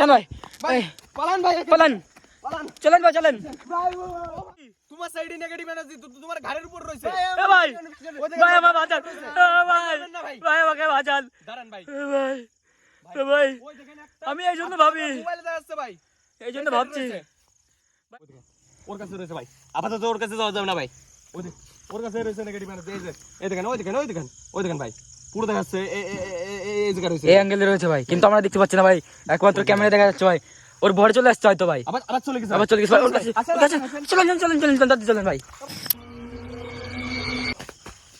ভাই পালান ভাই পালান। পালান। চলেন ভাই চলেন। তোমার সাইডে নেগেটিভ এনার্জি তোমার ঘাড়ের উপর রয়েছে। এ ভাই ভাই আমার বাঁচান। ভাই ভাই। আমাকে বাঁচান। দাঁড়ান ভাই। এ ভাই এ ভাই। আমি এই জন্য ভাবি। ভাই। এই জন্য ভাবছি। ওর কাছে রয়েছে ভাই। আপাতত ওর কাছে যাওয়া যাবে না ভাই। ওর কাছে রয়েছে নেগেটিভ এনার্জি এই যে এই দেখেন ওই দেখেন ওই দেখেন ওই দেখেন ভাই। পুরো দেখাচ্ছে এই জায়গা রয়েছে। এই অ্যাঙ্গেলে রয়েছে ভাই। কিন্তু আমরা দেখতে পাচ্ছি না ভাই। একমাত্র ক্যামেরা দেখা যাচ্ছে ভাই। ওর ভরে চলে আসছে হয়তো ভাই। আবার আবার চলে গেছে আবার চলে গেছে ভাই। ওর কাছে আসেন, আসেন। চলেন চলেন চলেন চলেন চলেন ভাই।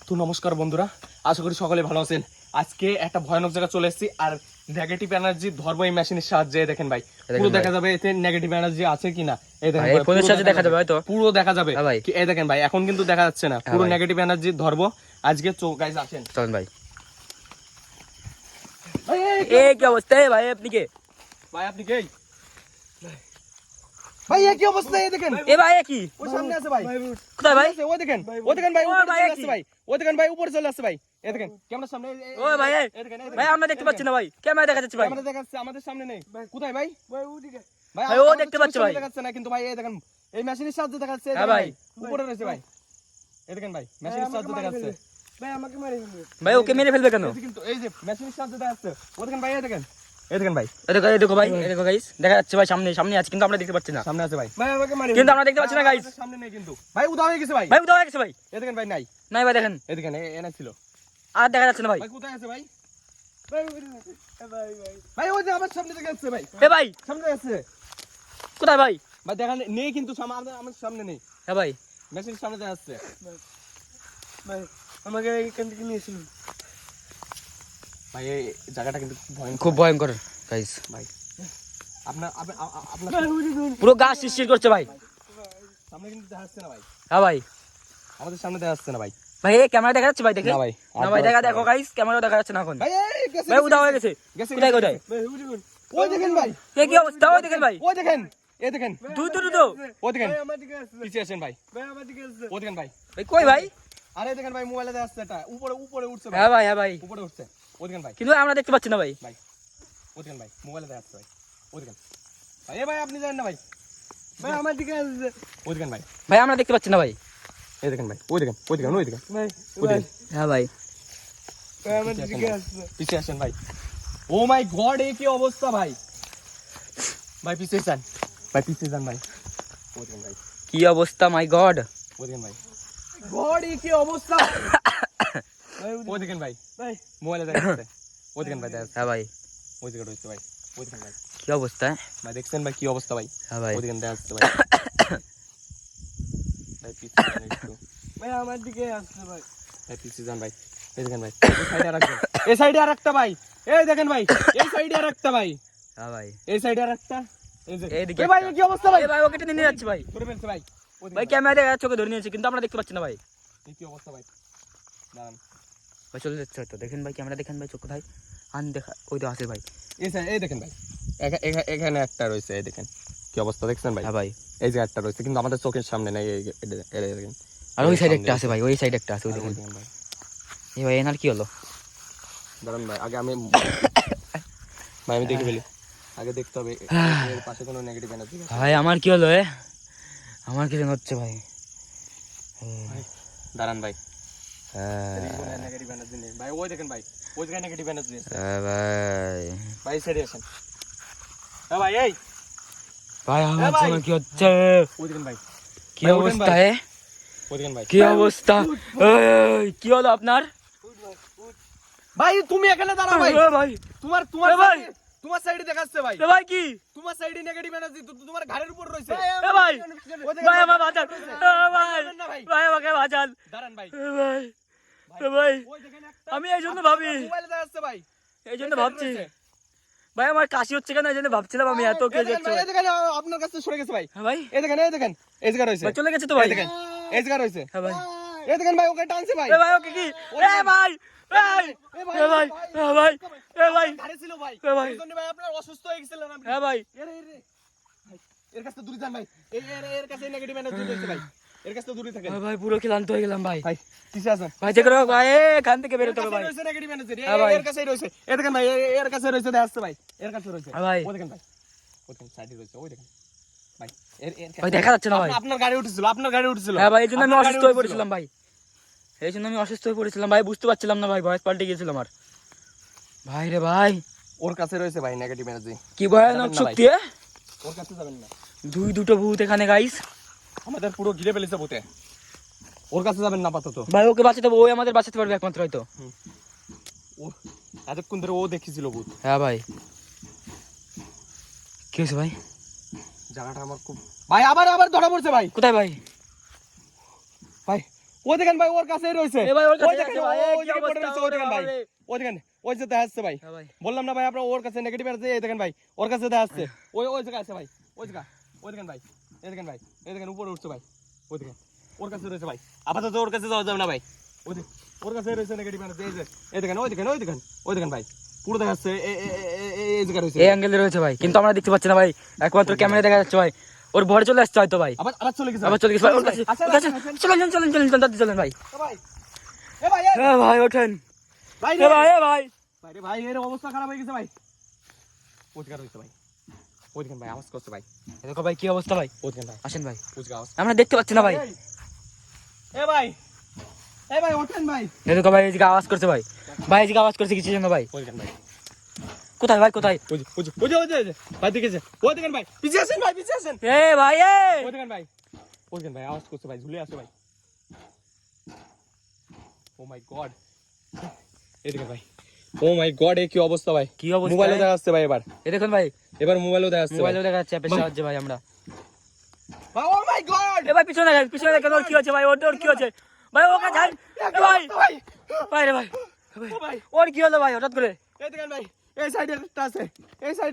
তো নমস্কার বন্ধুরা। আশা করি সকলে ভালো আছেন। আজকে একটা ভয়ানক জায়গা চলে এসেছি আর নেগেটিভ এনার্জি ধর্ম এই মেশিনের সাহায্যে দেখেন ভাই। পুরো দেখা যাবে এতে নেগেটিভ এনার্জি আছে কিনা। এই দেখেন ফোনের পুরো সাহায্যে দেখা যাবে হয়তো। পুরো দেখা যাবে। হ্যাঁ এই দেখেন ভাই এখন কিন্তু দেখা যাচ্ছে না। পুরো নেগেটিভ এনার্জি ধরবো। আজকে চোখ গাইজ আসেন। চলেন ভাই। এ কি অবস্থা? ভাই আপনি কে? ভাই আপনি কে? ভাই কি অবস্থা? এই দেখেন। এ ভাই কি? ওই সামনে আছে ভাই। কোথায় ভাই? ওই দেখেন ওই দেখেন। ভাই ও উপরে চলে আসছে ভাই। ওই দেখেন ভাই উপরে চলে আসছে ভাই। এই দেখেন ক্যামেরার সামনে এই- এই- ও ভাই এ এই দেখেন, এই দেখেন। ভাই আমরা দেখতে পাচ্ছি না ভাই। ক্যামেরা দেখা যাচ্ছে ভাই। ক্যামেরা দেখাচ্ছে আমাদের সামনে নেই। কোথায় ভাই? ভাই ওদিকে ভাই ভাই, ও দেখতে পাচ্ছে ভাই। দেখাচ্ছে না কিন্তু ভাই এই দেখেন এই মেশিনের সাহায্যে দেখাচ্ছে এই হ্যাঁ ভাই। উপরে রয়েছে ভাই। এই দেখেন ভাই মেশিনের সাহায্যে দেখাচ্ছে। ভাই আমাকে মারি ফেলবে। ভাই ওকে মেরে ফেলবে কেন? কিন্তু এই যে মেশিনের ও দেখেন ভাই দেখেন। এই দেখেন ভাই। দেখো দেখো ভাই দেখো গাইস দেখা যাচ্ছে ভাই সামনে সামনে আছে কিন্তু আমরা দেখতে পাচ্ছি না। সামনে আছে ভাই। ভাই আমাকে মারি কিন্তু আমরা দেখতে পাচ্ছি না গাইস সামনে নেই কিন্তু। ভাই হয়ে গেছে ভাই। ভাই হয়ে গেছে ভাই। এই দেখেন ভাই নাই। নাই ভাই দেখেন। এই দেখেন এ- ছিল। আর দেখা যাচ্ছে না ভাই। ভাই কোথায় আছে ভাই? ভাই ভাই ভাই ভাই। ভাই ওই যে আমার সামনে দেখা যাচ্ছে ভাই। এ ভাই। সামনে কোথায় ভাই? ভাই দেখা নেই- কিন্তু সামনে আমাদের আমার সামনে নেই। হ্যাঁ ভাই। মেশিনের সামনে দেখা যাচ্ছে। ভাই আমাকে এখান থেকে নিয়েছিল। ভাই এই জায়গাটা কিন্তু খুব ভয়ঙ্কর। গাইস ভাই আপনার আপনার পুরো গাছ শিরশির করছে ভাই। সামনে কিন্তু দেখা যাচ্ছে না ভাই। হ্যাঁ ভাই। আমাদের সামনে দেখা যাচ্ছে না ভাই। ভাই এই ক্যামেরা দেখা যাচ্ছে ভাই দেখে? না ভাই, না ভাই দেখা দেখা গাইস ক্যামেরা দেখা যাচ্ছে না এখন। ভাই ভাই উদা হয়ে গেছে। গেছে, কোথায় কোথায়? ওই দেখেন ভাই। এ কি অবস্থা? ওই দেখেন ভাই। ওই দেখেন এই দেখেন। ওই দেখেন। ভাই আমার দিকে আসছে। পিছিয়ে আসেন ভাই। ভাই আমার দিকে আসছে। ওই দেখেন ভাই। ভাই কই ভাই? আরে দেখেন ভাই মোবাইলে যাচ্ছে এটা। উপরে উপরে উঠছে হ্যাঁ ভাই হ্যাঁ ভাই। উপরে উঠছে। ওই দেখেন ভাই। কিন্তু আমরা দেখতে পাচ্ছি না ভাই। ভাই ওই দেখেন ভাই মোবাইলে দেখা ভাই। ওই দেখেন। ভাই এ ভাই আপনি জানেন না ভাই। ভাই আমার দিকে আসছে। ওই দেখেন ভাই। ভাই আমরা দেখতে পাচ্ছি না ভাই। এই দেখেন ভাই ওই দেখেন ওই দেখেন ওই দেখেন। ভাই ওই ভাই দেখেন। হ্যাঁ ভাই। আমার দিকে আসছে। পিছিয়ে আসেন ভাই। ও মাই গড এই কি অবস্থা ভাই। ভাই পিছিয়ে যান। ভাই পিছিয়ে যান ভাই। ওই দেখেন ভাই। কি অবস্থা মাই গড। ওই দেখেন ভাই। এই কি অবস্থা? ভাই ওই দেখেন ভাই। ভাই মোবাইলে দেখা ওই দেখেন ভাই হ্যাঁ ভাই। ওই জায়গাটা রয়েছে ভাই ওই দেখেন ভাই। কি অবস্থা? ভাই দেখছেন ভাই কি অবস্থা ভাই? হ্যাঁ ভাই। ওই দেখেন দেখা যাচ্ছে ভাই। ভাই পিছিয়ে যান একটু। ভাই আমার দিকে আসছে ভাই। ভাই পিছিয়ে যান ভাই। এই দেখেন ভাই এই সাইডে আরেকটা এই সাইডে আরেকটা ভাই। এই দেখেন ভাই এই সাইডে আরেকটা ভাই। হ্যাঁ ভাই। এই সাইডে আরেকটা এই যে। এইদিকে ভাই। কি অবস্থা ভাই? ভাই ওকে টেনে নিয়ে যাচ্ছে ভাই। ধরে ফেলছে ভাই। দেখেন ভাই ক্যামেরা যাচ্ছে ধরে নিয়েছে কিন্তু আমরা দেখতে পাচ্ছি না ভাই। কি অবস্থা ভাই? দাঁড়ান। ভাই চলে যাচ্ছে হয়তো। দেখেন ভাই ক্যামেরা দেখেন ভাই চোখ কোথায়? আন দেখা ওই তো আছে ভাই। এই দেখেন ভাই। এখা- এখা- এখানে একটা রয়েছে এই দেখেন। কি অবস্থা দেখছেন ভাই? হ্যাঁ ভাই। এই যে একটা রয়েছে কিন্তু আমাদের চোখের সামনে নাই দেখেন। আর ওই সাইডে একটা আছে ভাই ওই সাইডে একটা আছে ওই দেখেন। এই ভাই। এনার কি হলো? দাঁড়ান ভাই আগে আমি ভাই আমি দেখে ফেলি। আগে দেখতে হবে এর পাশে কোনো নেগেটিভ এনার্জি ভাই আমার কি হলো এ? আমার কি যেন হচ্ছে ভাই। দাঁড়ান ভাই। নেগেটিভ এনার্জি নেই ভাই ওই দেখেন ভাই ওই জায়গায় নেগেটিভ এনার্জি ভাই। ভাই সাইডে আসেন। ভাই এই। ভাই আমার ভাই। কি হচ্ছে? ওই দেখেন ভাই। কি অবস্থা এ? কি অবস্থা? কি হলো আপনার? ভাই তুমি এখানে দাঁড়াও ভাই। ভাই। তোমার তোমার ভাই। তোমার সাইডে দেখাচ্ছে ভাই। এ ভাই কি? তোমার সাইডে নেগেটিভ এনার্জি তোমার ঘাড়ের উপর রয়েছে। এ ভাই ভাই আমার বাঁচান ভাই ভাই ভাই। আমাকে বাঁচান। দাঁড়ান ভাই। এ ভাই এ ভাই আমি এই জন্য ভাবি। মোবাইলে দেখাচ্ছে ভাই। এই জন্য ভাবছি। ভাই আমার কাশি হচ্ছে কেন? এই জন্য ভাবছিলাম আমি এত কে যাচ্ছে। ভাই, দেখেন আপনার কাছে সরে গেছে ভাই। হ্যাঁ ভাই। এই দেখেন এই দেখেন এই জায়গা রয়েছে। চলে গেছে তো ভাই। দেখেন এই জায়গা রয়েছে। হ্যাঁ ভাই। এই দেখেন ভাই ওকে টানছে ভাই। এ ভাই ওকে কি? এ ভাই এর কাছে দূরে যান ভাই। এর এর কাছে নেগেটিভ এনার্জি রয়েছে ভাই। এর কাছে দূরে থাকেন। ভাই পুরো ক্লান্ত হয়ে গেলাম ভাই। ভাই কিসে আছেন ভাই যে করে ভাই এখান থেকে বেরোতে হবে ভাই। নেগেটিভ এনার্জি এর কাছেই রয়েছে। এই দেখেন ভাই এর কাছে রয়েছে দেখাচ্ছে ভাই। এর কাছে রয়েছে। ভাই। ও দেখেন ভাই। ওই দেখেন সাইডে রয়েছে ওই দেখেন। ভাই এর এর ভাই দেখা যাচ্ছে না ভাই। আপনার- গাড়ি উঠেছিল আপনার গাড়ি উঠেছিল। হ্যাঁ ভাই এই জন্য আমি অসুস্থ হয়ে পড়েছিলাম ভাই। এই জন্য আমি অসুস্থ হয়ে পড়েছিলাম। ভাই বুঝতে পারছিলাম না ভাই ভয়েস পাল্টে গিয়েছিল আমার। ভাই রে ভাই। ওর কাছে রয়েছে ভাই নেগেটিভ এনার্জি কি ভয়ানক না শক্তি। ওর কাছে যাবেন না। দুই দুটো ভূত এখানে গাইস আমাদের পুরো ঘিরে ফেলেছে ভূতে। ওর কাছে যাবেন না আপাতত। ভাই ওকে বাঁচাতে হবে, ওই আমাদের বাঁচাতে পারবে একমাত্র হয়তো। ও এতক্ষণ ধরে ও দেখেছিল ভূত। হ্যাঁ ভাই। কি হয়েছে ভাই? জায়গাটা আমার খুব ভাই আবার আবার ধরা পড়ছে ভাই। কোথায় ভাই? ভাই দেখেন ভাই ওর কাছেই রয়েছে। ওই দেখেন, আছে ভাই, ওই দেখেন ওই দেখেন ওই যে দেখা হ্যাঁ বললাম না ভাই আপনার ওর কাছে নেগেটিভ আছে এই দেখেন ভাই ওর কাছে দেখা যাচ্ছে ওই ওই জায়গা আছে ভাই ওই জায়গা ওই দেখেন ভাই এই দেখেন ভাই এই দেখেন উপরে উঠছে ভাই ওই দেখেন ওর কাছে রয়েছে ভাই। আপাতত ওর কাছে যাওয়া যাবে না ভাই। ওই ওর কাছে রয়েছে নেগেটিভ আছে এই যে এই দেখেন ওই দেখেন ওই দেখেন ওই দেখেন ভাই পুরো দেখা যাচ্ছে এই জায়গা রয়েছে। এই অ্যাঙ্গেলে রয়েছে ভাই কিন্তু আমরা দেখতে পাচ্ছি না ভাই একমাত্র ক্যামেরা দেখা যাচ্ছে ভাই। ওর ভরে চলে আসছে হয়তো ভাই। আবার আবার চলে গেছে আবার চলে গেছে ভাই। চলেন চলেন চলেন চলেন দাদি চলেন ভাই। এ ভাই এ ভাই হ্যাঁ ভাই ওঠেন। ভাই এ ভাই এ ভাই। ভাই রে ভাই এর অবস্থা খারাপ হয়ে গেছে ভাই। ভাই। ভাই আওয়াজ করছে ভাই। দেখো ভাই কি অবস্থা ভাই? ভাই। আসেন ভাই। আওয়াজ আমরা দেখতে পাচ্ছি না ভাই। এই, এ ভাই। এ ভাই ওঠেন ভাই। দেখো ভাই এদিকে আওয়াজ করছে ভাই। ভাই এদিকে আওয়াজ করছে কিছু জন্য ভাই ভাই। কোথায় ভাই কোথায়? ওই যে ওই যে ওই যে ভাই দেখেছে। ওই দেখেন ভাই পিছিয়ে আসেন ভাই পিছিয়ে আসেন। এ ভাই এ! ওই দেখেন ভাই ওই দেখেন ভাই আওয়াজ করছে ভাই ঝুলে আসে ভাই। ও মাই গড এই দেখেন ভাই ও মাই গড এ কি অবস্থা ভাই। কি অবস্থা মোবাইলে দেখা যাচ্ছে ভাই এবার। এ দেখুন ভাই এবার মোবাইলেও দেখা যাচ্ছে ভাই। মোবাইলে দেখা যাচ্ছে অ্যাপের সাহায্যে ভাই আমরা। ও মাই গড এ ভাই পিছনে দেখেন পিছনে দেখেন ওর কি হচ্ছে ভাই ওর কি হচ্ছে? ভাই ও এ ভাই। ভাই? ভাই রে ভাই। ও ভাই। ওর কি হলো ভাই হঠাৎ করে? এই দেখেন ভাই এই সাইডে একটা আছে এই সাইডে